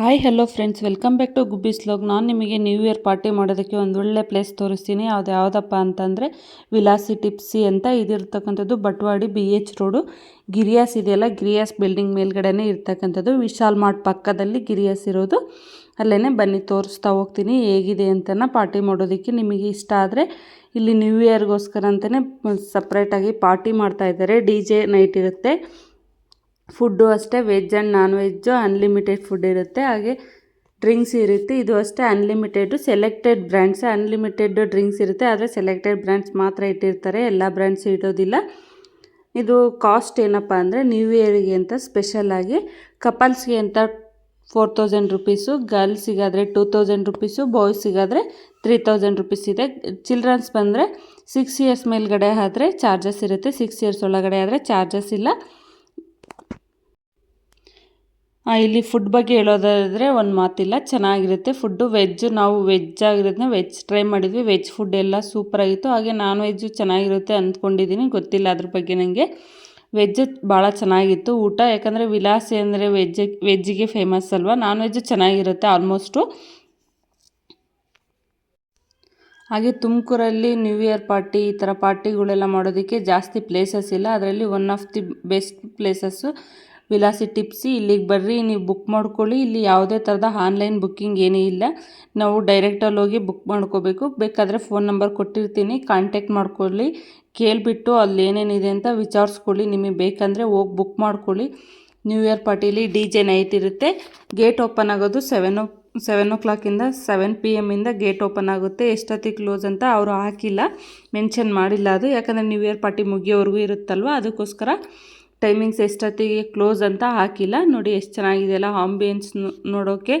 Hi hello friends welcome back to Gubbi vlog ನಾನು ನಿಮಗೆ new year party ಮಾಡೋದಕ್ಕೆ ಒಂದು ಒಳ್ಳೆ ಪ್ಲೇಸ್ ತೋರಿಸ್ತೀನಿ. ಅದು ಯಾವುದಪ್ಪ ಅಂತಂದರೆ ವಿಲಾಸಿ ಟಿಪ್ಸಿ ಅಂತ ಇದಿರ್ತಕ್ಕಂಥದ್ದು Batawadi B H road Giriyas ಇದೆಯಲ್ಲ ಗಿರಿಯಾಸ್ ಬಿಲ್ಡಿಂಗ್ ಮೇಲ್ಗಡೆನೇ ಇರ್ತಕ್ಕಂಥದ್ದು. ವಿಶಾಲ್ ಮಾರ್ಟ್ ಪಕ್ಕದಲ್ಲಿ ಗಿರಿಯಾಸ್ ಇರೋದು. ಅಲ್ಲೇ ಬನ್ನಿ, ತೋರಿಸ್ತಾ ಹೋಗ್ತೀನಿ ಹೇಗಿದೆ ಅಂತನ ಪಾರ್ಟಿ ಮಾಡೋದಕ್ಕೆ ನಿಮಗೆ ಇಷ್ಟ ಆದರೆ ಇಲ್ಲಿ ನ್ಯೂ ಇಯರ್ಗೋಸ್ಕರ ಅಂತಲೇ ಸಪ್ರೇಟಾಗಿ ಪಾರ್ಟಿ ಮಾಡ್ತಾ ಇದ್ದಾರೆ. ಡಿ ಜೆ ನೈಟ್ ಇರುತ್ತೆ. ಫುಡ್ಡು ಅಷ್ಟೇ, veg and non veg unlimited food ಇರುತ್ತೆ. ಹಾಗೆ ಡ್ರಿಂಕ್ಸ್ ಇರುತ್ತೆ. ಇದು ಅಷ್ಟೇ unlimited selected brands unlimited drinks ಇರುತ್ತೆ. ಆದರೆ ಸೆಲೆಕ್ಟೆಡ್ ಬ್ರ್ಯಾಂಡ್ಸ್ ಮಾತ್ರ ಇಟ್ಟಿರ್ತಾರೆ. ಎಲ್ಲ ಬ್ರ್ಯಾಂಡ್ಸ್ ಇಡೋದಿಲ್ಲ. ಇದು ಕಾಸ್ಟ್ ಏನಪ್ಪ ಅಂದರೆ ನ್ಯೂ ಇಯರಿಗೆ ಅಂತ ಸ್ಪೆಷಲಾಗಿ ಕಪಲ್ಸ್ಗೆ ಅಂತ ಫೋರ್ ತೌಸಂಡ್ ರುಪೀಸು ಗರ್ಲ್ಸಿಗಾದರೆ ಟೂ ತೌಸಂಡ್ ರುಪೀಸು ಬಾಯ್ಸಿಗಾದರೆ ತ್ರೀ ತೌಸಂಡ್ ರುಪೀಸ್ ಇದೆ. ಚಿಲ್ಡ್ರನ್ಸ್ ಬಂದರೆ ಸಿಕ್ಸ್ ಇಯರ್ಸ್ ಮೇಲ್ಗಡೆ ಆದರೆ ಚಾರ್ಜಸ್ ಇರುತ್ತೆ. ಸಿಕ್ಸ್ ಇಯರ್ಸ್ ಒಳಗಡೆ ಆದರೆ ಚಾರ್ಜಸ್ ಇಲ್ಲ. ಇಲ್ಲಿ ಫುಡ್ ಬಗ್ಗೆ ಹೇಳೋದಾದರೆ ಒಂದು ಮಾತಿಲ್ಲ. ಚೆನ್ನಾಗಿರುತ್ತೆ ಫುಡ್ಡು ವೆಜ್ ನಾವು ವೆಜ್ ಆಗಿರೋದನ್ನ ವೆಜ್ ಟ್ರೈ ಮಾಡಿದ್ವಿ. ವೆಜ್ ಫುಡ್ ಎಲ್ಲ ಸೂಪರಾಗಿತ್ತು ಹಾಗೆ ನಾನ್ ವೆಜ್ಜು ಚೆನ್ನಾಗಿರುತ್ತೆ ಅಂದ್ಕೊಂಡಿದ್ದೀನಿ ಗೊತ್ತಿಲ್ಲ ಅದ್ರ ಬಗ್ಗೆ ನನಗೆ ವೆಜ್ ಭಾಳ ಚೆನ್ನಾಗಿತ್ತು ಊಟ. ಯಾಕಂದರೆ ವಿಲಾಸಿ ಅಂದರೆ ವೆಜ್ ವೆಜ್ಜಿಗೆ ಫೇಮಸ್ ಅಲ್ವಾ? ನಾನ್ ವೆಜ್ ಚೆನ್ನಾಗಿರುತ್ತೆ ಆಲ್ಮೋಸ್ಟು ಹಾಗೆ ತುಮಕೂರಲ್ಲಿ ನ್ಯೂ ಇಯರ್ ಪಾರ್ಟಿ ಈ ಥರ ಪಾರ್ಟಿಗಳೆಲ್ಲ ಮಾಡೋದಕ್ಕೆ ಜಾಸ್ತಿ ಪ್ಲೇಸಸ್ ಇಲ್ಲ. ಅದರಲ್ಲಿ one of the best places Vilasi tipsy ಇಲ್ಲಿಗೆ ಬರ್ರಿ, ನೀವು ಬುಕ್ ಮಾಡ್ಕೊಳ್ಳಿ. ಇಲ್ಲಿ ಯಾವುದೇ ಥರದ ಆನ್ಲೈನ್ ಬುಕ್ಕಿಂಗ್ ಏನೂ ಇಲ್ಲ. ನಾವು ಡೈರೆಕ್ಟಲ್ಲಿ ಹೋಗಿ ಬುಕ್ ಮಾಡ್ಕೋಬೇಕು. ಬೇಕಾದರೆ ಫೋನ್ ನಂಬರ್ ಕೊಟ್ಟಿರ್ತೀನಿ. ಕಾಂಟ್ಯಾಕ್ಟ್ ಮಾಡ್ಕೊಳ್ಳಿ. ಕೇಳಿಬಿಟ್ಟು ಅಲ್ಲಿ ಏನೇನಿದೆ ಅಂತ ವಿಚಾರಿಸ್ಕೊಳ್ಳಿ. ನಿಮಗೆ ಬೇಕಂದರೆ ಹೋಗಿ ಬುಕ್ ಮಾಡ್ಕೊಳ್ಳಿ. ನ್ಯೂ ಇಯರ್ ಪಾರ್ಟಿಲಿ ಡಿ ಜೆ ನೈಟ್ ಇರುತ್ತೆ. ಗೇಟ್ ಓಪನ್ ಆಗೋದು ಸೆವೆನ್ ಓ ಸೆವೆನ್ ಓ ಕ್ಲಾಕಿಂದ ಸೆವೆನ್ ಪಿ ಎಮ್ಮಿಂದ ಗೇಟ್ ಓಪನ್ ಆಗುತ್ತೆ. ಎಷ್ಟೊತ್ತಿಗೆ ಕ್ಲೋಸ್ ಅಂತ ಅವರು ಹಾಕಿಲ್ಲ. ಮೆನ್ಷನ್ ಮಾಡಿಲ್ಲ ಅದು. ಯಾಕಂದರೆ ನ್ಯೂ ಇಯರ್ ಪಾರ್ಟಿ ಮುಗಿಯೋವರೆಗೂ ಇರುತ್ತಲ್ವ? ಅದಕ್ಕೋಸ್ಕರ ಟೈಮಿಂಗ್ಸ್ ಎಷ್ಟೊತ್ತಿಗೆ ಕ್ಲೋಸ್ ಅಂತ ಹಾಕಿಲ್ಲ. ನೋಡಿ ಎಷ್ಟು ಚೆನ್ನಾಗಿದೆ ಅಲ್ಲ ಆಂಬಿಯನ್ಸ್ ನೋಡೋಕ್ಕೆ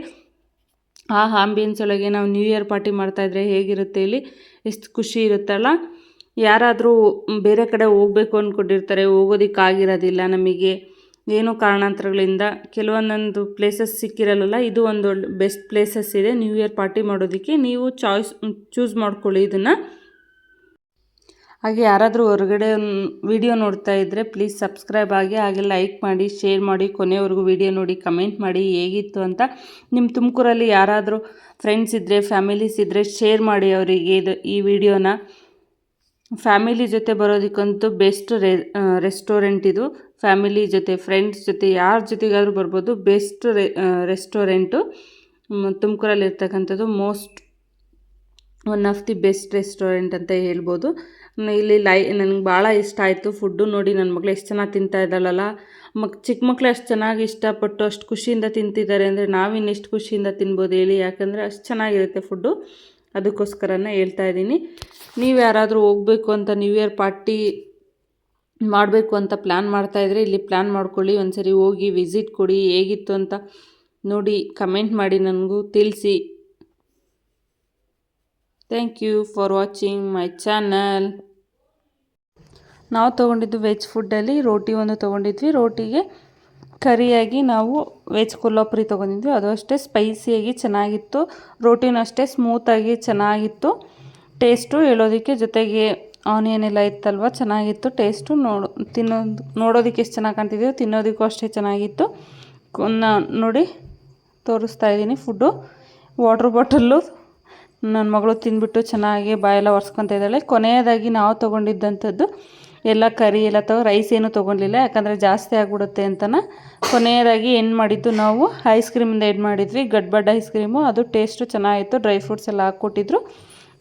ಆ ಆಂಬಿಯನ್ಸ್ ಒಳಗೆ ನಾವು ನ್ಯೂ ಇಯರ್ ಪಾರ್ಟಿ ಮಾಡ್ತಾಯಿದ್ರೆ ಹೇಗಿರುತ್ತೆ ಇಲ್ಲಿ ಎಷ್ಟು ಖುಷಿ ಇರುತ್ತಲ್ಲ. ಯಾರಾದರೂ ಬೇರೆ ಕಡೆ ಹೋಗಬೇಕು ಅಂದ್ಕೊಂಡಿರ್ತಾರೆ ಹೋಗೋದಕ್ಕಾಗಿರೋದಿಲ್ಲ ನಮಗೆ. ಏನೋ ಕಾರಣಾಂತರಗಳಿಂದ ಕೆಲವೊಂದೊಂದು ಪ್ಲೇಸಸ್ ಸಿಕ್ಕಿರಲ್ಲ ಇದು ಒಂದು ಬೆಸ್ಟ್ ಪ್ಲೇಸಸ್ ಇದೆ ನ್ಯೂ ಇಯರ್ ಪಾರ್ಟಿ ಮಾಡೋದಕ್ಕೆ. ನೀವು ಚಾಯ್ಸ್ ಚೂಸ್ ಮಾಡ್ಕೊಳ್ಳಿ ಇದನ್ನು. ಹಾಗೆ ಯಾರಾದರೂ ಹೊರಗಡೆ ವಿಡಿಯೋ ನೋಡ್ತಾ ಇದ್ದರೆ ಪ್ಲೀಸ್ ಸಬ್ಸ್ಕ್ರೈಬ್ ಆಗಿ, ಹಾಗೆ ಲೈಕ್ ಮಾಡಿ ಶೇರ್ ಮಾಡಿ, ಕೊನೆವರೆಗೂ ವಿಡಿಯೋ ನೋಡಿ ಕಮೆಂಟ್ ಮಾಡಿ ಹೇಗಿತ್ತು ಅಂತ ನಿಮ್ಮ ತುಮಕೂರಲ್ಲಿ ಯಾರಾದರೂ ಫ್ರೆಂಡ್ಸ್ ಇದ್ದರೆ ಫ್ಯಾಮಿಲೀಸ್ ಇದ್ದರೆ ಶೇರ್ ಮಾಡಿ ಅವರಿಗೆ ಇದು ಈ ವಿಡಿಯೋನ. ಫ್ಯಾಮಿಲಿ ಜೊತೆ ಬರೋದಕ್ಕಂತೂ ಬೆಸ್ಟ್ ರೆ ರೆಸ್ಟೋರೆಂಟ್ ಇದು. ಫ್ಯಾಮಿಲಿ ಜೊತೆ ಫ್ರೆಂಡ್ಸ್ ಜೊತೆ, ಯಾರ ಜೊತೆಗಾದರೂ ಬರ್ಬೋದು ಬೆಸ್ಟ್ ರೆ ರೆಸ್ಟೋರೆಂಟು ತುಮಕೂರಲ್ಲಿ ಇರ್ತಕ್ಕಂಥದ್ದು most one of the best restaurant ಅಂತ ಹೇಳ್ಬೋದು. ಇಲ್ಲಿ ಲೈ, ನನಗೆ ಭಾಳ ಇಷ್ಟ ಆಯಿತು. ಫುಡ್ಡು ನೋಡಿ ನನ್ನ ಮಗಳು ಎಷ್ಟು ಚೆನ್ನಾಗಿ ತಿಂತಾ ಇದ್ದಾಳಲ್ಲ. ಮಕ್ ಚಿಕ್ಕ ಮಕ್ಕಳು ಅಷ್ಟು ಚೆನ್ನಾಗಿ ಇಷ್ಟಪಟ್ಟು ಅಷ್ಟು ಖುಷಿಯಿಂದ ತಿಂತಿದ್ದಾರೆ ಅಂದರೆ ನಾವಿನ್ನೆಷ್ಟು ಖುಷಿಯಿಂದ ತಿನ್ಬೋದು ಹೇಳಿ. ಯಾಕಂದರೆ ಅಷ್ಟು ಚೆನ್ನಾಗಿರುತ್ತೆ ಫುಡ್ಡು ಅದಕ್ಕೋಸ್ಕರನೇ ಹೇಳ್ತಾ ಇದ್ದೀನಿ. ನೀವು ಯಾರಾದರೂ ಹೋಗಬೇಕು ಅಂತ ನ್ಯೂ ಇಯರ್ ಪಾರ್ಟಿ ಮಾಡಬೇಕು ಅಂತ ಪ್ಲ್ಯಾನ್ ಮಾಡ್ತಾಯಿದ್ರೆ ಇಲ್ಲಿ ಪ್ಲ್ಯಾನ್ ಮಾಡ್ಕೊಳ್ಳಿ. ಒಂದು ಸರಿ ಹೋಗಿ ವಿಸಿಟ್ ಕೊಡಿ. ಹೇಗಿತ್ತು ಅಂತ ನೋಡಿ ಕಮೆಂಟ್ ಮಾಡಿ ನನಗೂ ತಿಳಿಸಿ. Thank you for watching my channel ನಾವು ತೊಗೊಂಡಿದ್ದು ವೆಜ್ ಫುಡ್ಡಲ್ಲಿ ರೋಟಿ ಒಂದು ತೊಗೊಂಡಿದ್ವಿ. ರೋಟಿಗೆ ಕರಿಯಾಗಿ ನಾವು ವೆಜ್ ಕೊಲ್ಲಾಪುರಿ ತೊಗೊಂಡಿದ್ವಿ. ಅದು ಅಷ್ಟೇ ಸ್ಪೈಸಿಯಾಗಿ ಚೆನ್ನಾಗಿತ್ತು. ರೋಟಿನೂ ಅಷ್ಟೇ ಸ್ಮೂತಾಗಿ ಚೆನ್ನಾಗಿತ್ತು. ಟೇಸ್ಟು ಹೇಳೋದಕ್ಕೆ ಜೊತೆಗೆ ಆನಿಯನ್ ಎಲ್ಲ ಇತ್ತಲ್ವ, ಚೆನ್ನಾಗಿತ್ತು. ಟೇಸ್ಟು ನೋಡು ತಿನ್ನೋದು ನೋಡೋದಕ್ಕೆ ಎಷ್ಟು ಚೆನ್ನಾಗಿ ಕಾಣ್ತಿದ್ದೀವಿ ತಿನ್ನೋದಕ್ಕೂ ಅಷ್ಟೇ ಚೆನ್ನಾಗಿತ್ತು. ನೋಡಿ, ತೋರಿಸ್ತಾ ಇದ್ದೀನಿ ಫುಡ್ಡು ವಾಟ್ರ್ ಬಾಟಲ್ಲು ನನ್ನ ಮಗಳು ತಿಂದ್ಬಿಟ್ಟು ಚೆನ್ನಾಗಿ ಬಾಯೆಲ್ಲ ಒರೆಸ್ಕೊತ ಇದ್ದಾಳೆ. ಕೊನೆಯದಾಗಿ ನಾವು ತೊಗೊಂಡಿದ್ದಂಥದ್ದು ಎಲ್ಲ ಕರಿ, ಎಲ್ಲ ತಗೋ ರೈಸ್ ಏನೂ ತೊಗೊಳ್ಲಿಲ್ಲ ಯಾಕಂದರೆ ಜಾಸ್ತಿ ಆಗಿಬಿಡುತ್ತೆ ಅಂತನ. ಕೊನೆಯದಾಗಿ ಏನು ಮಾಡಿದ್ದು ನಾವು? ಐಸ್ ಕ್ರೀಮಿಂದ ಎಡ್ ಮಾಡಿದ್ವಿ. ಗಡ್ಬಡ್ ಐಸ್ ಕ್ರೀಮು ಅದು ಟೇಸ್ಟು ಚೆನ್ನಾಗಿತ್ತು. ಡ್ರೈ ಫ್ರೂಟ್ಸ್ ಎಲ್ಲ ಹಾಕ್ಕೊಟ್ಟಿದ್ರು.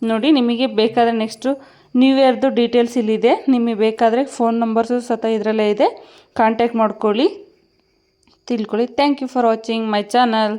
ನೋಡಿ, ನಿಮಗೆ ಬೇಕಾದರೆ ನೆಕ್ಸ್ಟು ನ್ಯೂ ಇಯರ್ದು ಡೀಟೇಲ್ಸ್ ಇಲ್ಲಿದೆ. ನಿಮಗೆ ಬೇಕಾದರೆ ಫೋನ್ ನಂಬರ್ಸು ಸತ ಇದರಲ್ಲೇ ಇದೆ. ಕಾಂಟ್ಯಾಕ್ಟ್ ಮಾಡ್ಕೊಳ್ಳಿ. ತಿಳ್ಕೊಳ್ಳಿ. Thank you for watching my channel